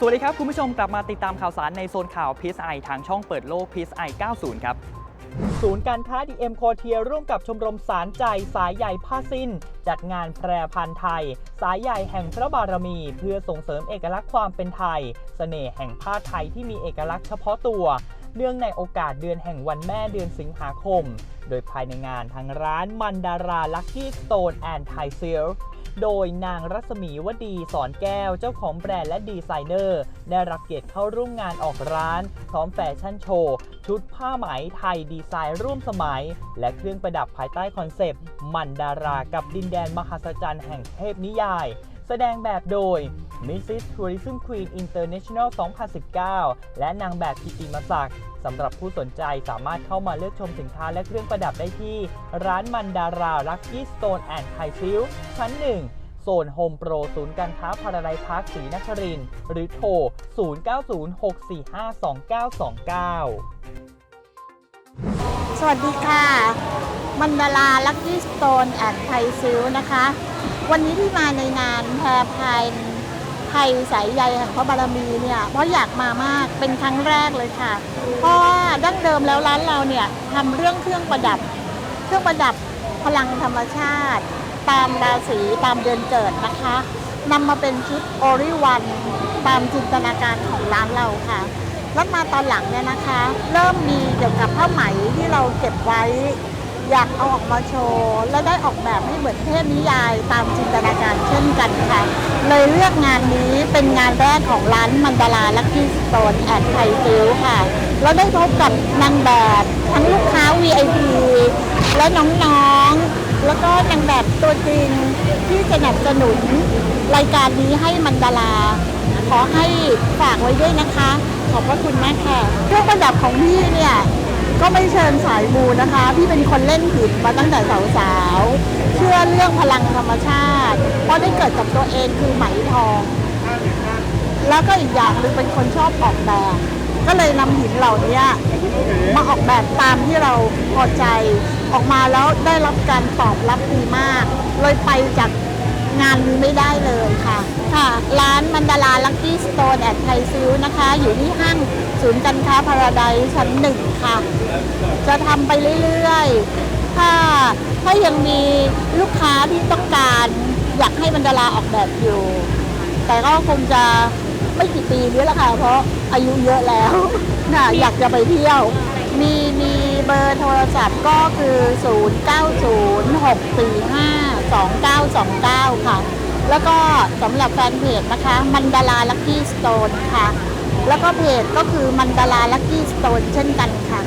สวัสดีครับ คุณผู้ชมกลับมาติดตามข่าวสารในโซนข่าว PSI ทางช่องเปิดโลก PSI 90 ครับ ศูนย์การค้า DM โคเทียร่วมกับชมรมสารใจสายใหญ่ผ้าสิ้น จัดงานแพรพันธ์ไทย สายใหญ่แห่งพระบารมี เพื่อส่งเสริมเอกลักษณ์ความเป็นไทย เสน่ห์แห่งผ้าไทยที่มีเอกลักษณ์เฉพาะตัวเนื่องในโอกาสเดือนแห่งวันแม่เดือนสิงหาคม โดยภายในงานทางร้านมันดาราลั c กี้สโตนแอนด์ไทซิล โดยนางรัศมีวดีสอนแก้วเจ้าของแบรนด์และดีไซเนอร์ ได้รับเกียรติเข้าร่วมงานออกร้านพร้อมแฟชั่นโชว์ ชุดผ้าไหมไทยดีไซน์ร่วมสมัย และเครื่องประดับภายใต้คอนเซปต์ มันดารากับดินแดนมหัศจรรย์แห่งเทพนิยาย แสดงแบบโดย Mrs. Tourism Queen International 2019 และนางแบบกิติมศักดิ์สำหรับผู้สนใจสามารถเข้ามาเลือกชมสินค้าและเครื่องประดับได้ที่ ร้านมันดารา Lucky Stone and Thai s i l ชั้น 1โซนโฮมโปรศูนย์การค้าพาราไดพาร์คศรีนครินหรือโทร 0906452929 สวัสดีค่ะ มันดาราลั c กี้สโตนแอนไทซิลนะคะ วันนี้ที่มาในงานแพรพายไทยสายใยแห่งพระบารมีเนี่ยเพราะอยากมามากเป็นครั้งแรกเลยค่ะ เพราะว่าดั้งเดิมแล้วร้านเราเนี่ยทำเรื่องเครื่องประดับ เครื่องประดับพลังธรรมชาติ ตามราศีตามเดือนเกิดนะคะนำมาเป็นชุดโอริวันตามจินตนาการของร้านเราค่ะแล้วมาตอนหลังเนี่ยนะคะ เริ่มมีเกี่ยวกับผ้าไหมที่เราเก็บไว้ อยากเอาออกมาโชว์ และได้ออกแบบให้เหมือนเทพนิยายตามจินตนาการเช่นกันค่ะ เลยเลือกงานนี้เป็นงานแรกของร้านมันดาราลั c กี้สโตนแอนไทฟิลค่ะเราได้พบกับนางแบบทั้งลูกค้า VIP และน้องๆ แล้วก็นางแบบตัวจริงที่สนับสนุนรายการนี้ให้มันดาราขอให้ฝากไว้ด้วยนะคะ ขอบพระคุณมากค่ะเครื่องประดับของพี่เนี่ย ก็ไม่เชิญสายมูนะคะ พี่เป็นคนเล่นหินมาตั้งแต่สาวๆ เชื่อเรื่องพลังธรรมชาติ เพราะได้เกิดกับตัวเองคือไหมทอง แล้วก็อีกอย่างหนึ่งเป็นคนชอบออกแบบ ก็เลยนำหินเหล่านี้มาออกแบบตามที่เราพอใจออกมาแล้วได้รับการตอบรับดีมาก เลยไปจากงานนี้ไม่ได้เลยค่ะค่ะ ดาราลั c กี้สโตนแอดไทซิลนะคะ อยู่ที่ห้างศูนย์การค้าพาราไดชั้นหนึ่งค่ะ จะทำไปเรื่อยๆ ถ้าถ้ายังมีลูกค้าที่ต้องการอยากให้มันดาราออกแบบอยู่ แต่ก็คงจะไม่กี่ปีนี้แหละค่ะ เพราะอายุเยอะแล้วนะอยากจะไปเที่ยว มีมีเบอร์โทรศัพท์ก็คือ 0906452929 ค่ะ แล้วก็สำหรับแฟนเพจนะคะมันดาราลักกี้สโตนค่ะ แล้วก็เพจก็คือมันดาราลักกี้สโตนเช่นกันค่ะ